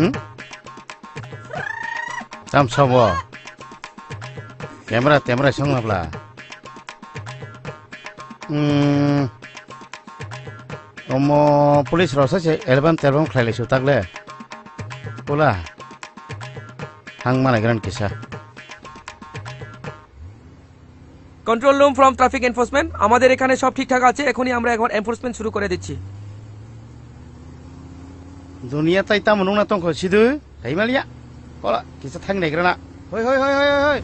응? 땀 쳐봐. 때물아, 때물아, 성나블라. 음, 어머, 폴리스로서 제 앨범, 앨범 클라이리시 딱래. 몰라. 항만에 그런 control room from traffic enforcement আমাদের এখানে সব ঠিকঠাক আছে এখনই আমরা এখন এনফোর্সমেন্ট শুরু করে দিচ্ছি dunia tay ta menung na tong ko sidu dai mali ya kola kisa thang dai grana hoi hoi hoi hoi hoi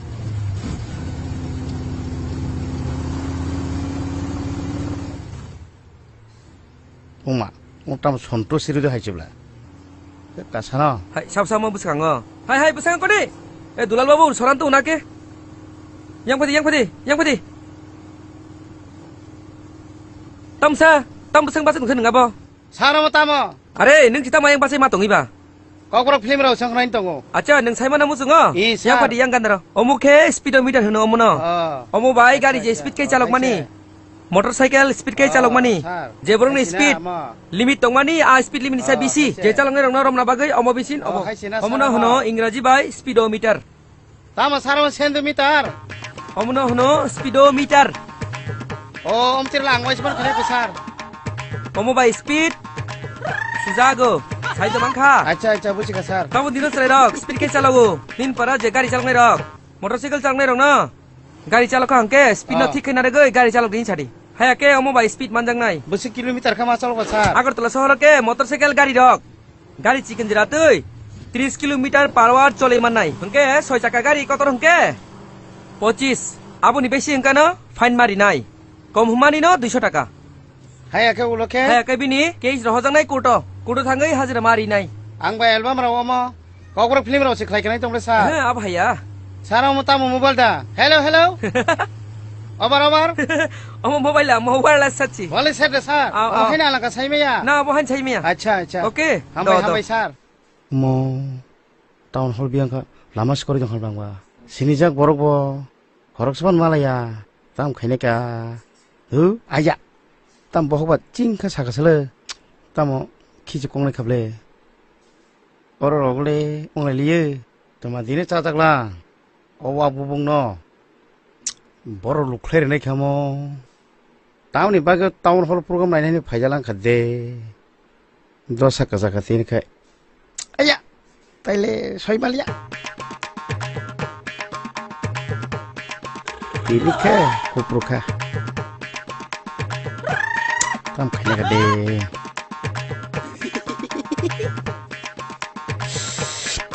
oma otam sonto siru de haijibla ta sana hai sab sama busang ngo hai hai nhanh quá đi. Nhanh quá đi soran tu unake yang padi yang padi yang padi tamsa tam busang basen khun ngabo sarama tamo basa nungsa nungaba sano mo tamo. আরে নং kita ma yang basa ma tongiba Kokro film raw sang nain tongo. আচ্ছা নং সাইমা নামু সুঙ্গ ই, yang sir. padi yang gandara omuke speedometer hono omono Oh. অমো বাই গাড়ি যে স্পিড কে চালক মানি মোটরসাইকেল স্পিড কে চালক মানি স্যার। যে বরং হাইসিনা, স্পিড মা। লিমিট দং মানি আ স্পিড লিমিট সাই Oh, বিসি হাইসে। যে চালং রং রম না বাগৈ অমো বিসিন Oh, অমো হাইসিনা, অমোনো স্যার, হনো মা। ইংরাজি by speedometer Tama saro centimeter. অমোনো হনো speedometer Oh, om tir lang wais bar khare besar. অমো বাই স্পিড जागो। साइ त আচ্ছা अच्छा अच्छा बुझ का सर। तब दिनो सरे रख स्पीड के चलाओ दिन पर जे गाड़ी चलाउने रख मोटरसाइकल चलाउने रख न। गाड़ी चालक हंके स्पीड न ठीक न रे गई गाड़ी चालक दिन হ্যাঁ কে মোবাইল স্পিড মানজাং নাই বুঝি কিলোমিটার খামা চলবো স্যার আগরতলা শহর কে মোটরসাইকেল গাড়ি রক গাড়ি চিকেন জিরা তুই 30 কিলোমিটার পার আওয়ার চলে মান নাই হংকে ছয় চাকা গাড়ি কত হংকে 25 আপনি বেশি হংকা না ফাইন মারি নাই কম হুমানি না 200 টাকা হ্যাঁ কে উলকে হ্যাঁ একে বিনি কেস রহজাং নাই কোটো कुडो थाङै हाजिरा मारिनाय आं बाय एल्बम राव अमा कक्र फिल्म राव सिखलायखनाय तंबले सा। हे आ भाया सारा मता मोबाइल दा। Hello hello. अबार अबार। अम मोबाइल आ मोबाइल आ सच्ची। भले सेट सर। ओखाइन आला का छैमया ना छै छैमया अच्छा अच्छा। ओके। हम भाई सर। म टाउन हल बियांग लामा स्कोर जंग हलबांगवा सिनिजाक बरक ब। खरक्सबान मालाया ताम खैनेका हु? आया ताम बहुबा चिंखा साखासले ताम Horok saban malaya. Tam khaine ka. Hu aya. Tam bohok ba ching ka saka sele. Tam khiji kongle khable. Oro rogle ongle liye. Tama dine cha. Owa bubung no. Boro lukhlere nei khamo. Tauni baga town hall program nai nei phaijalang khade. Dosa kaza katin kai. Aya. Taile soy malia. Ini ke kupruka. Tam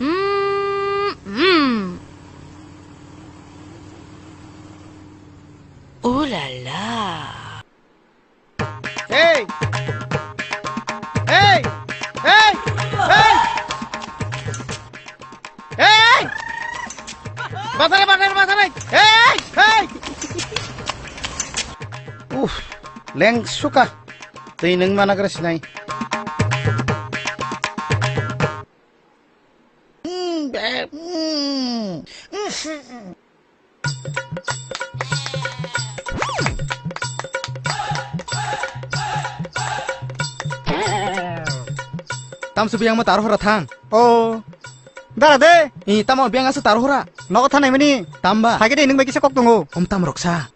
Mm -hmm. Oh là là leng suka tui neng mana keras nai tam supi yang mau taruh ratang oh Dara deh, ini tamu biang asu taruh ra. Nokot hanai meni, tamba. Hagi deh, ini bagi sekok tunggu. Om tam roksa.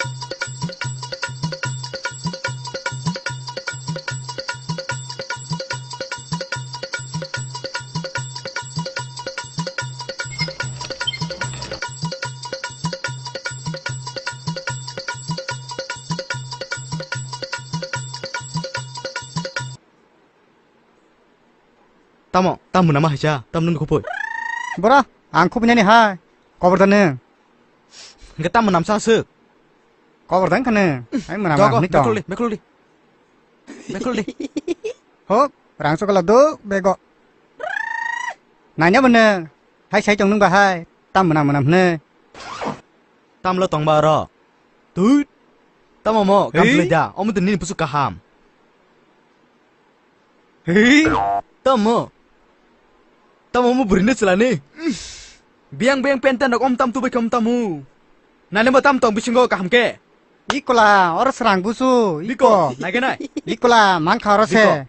tamo tamu nama haja tam nun khupoi bora ang khup nani ha cover dan ga tamu nam sa se. Cover dan khane ai đi. ma ni đi. mekluli mekluli mekluli ho rang sok la do bego nanya bene hãy xây trong nung ba hai? Tamu nam nam ne. Tam lo tong ba ro. Tu tamo mo kam le ja. Om tin ni pusu kaham Hey! Tamo! Mo. Tam mo berinde selani. Biang biang pentan dok om tam tu bekom tamu. Nane mo tam tong bisinggo kaham ke. ikola orang serang busu. Iko, naik nai. ikola mang rasa.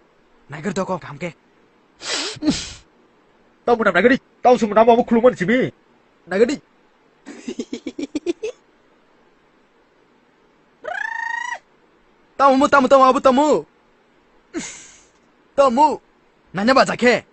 Naik doko kaham ke. tao muốn làm này cái đi tao xuống làm mà khung mình chỉ bi Naik di. Tamu tamu tamu abu tamu. Tamu. Nanya baca ke.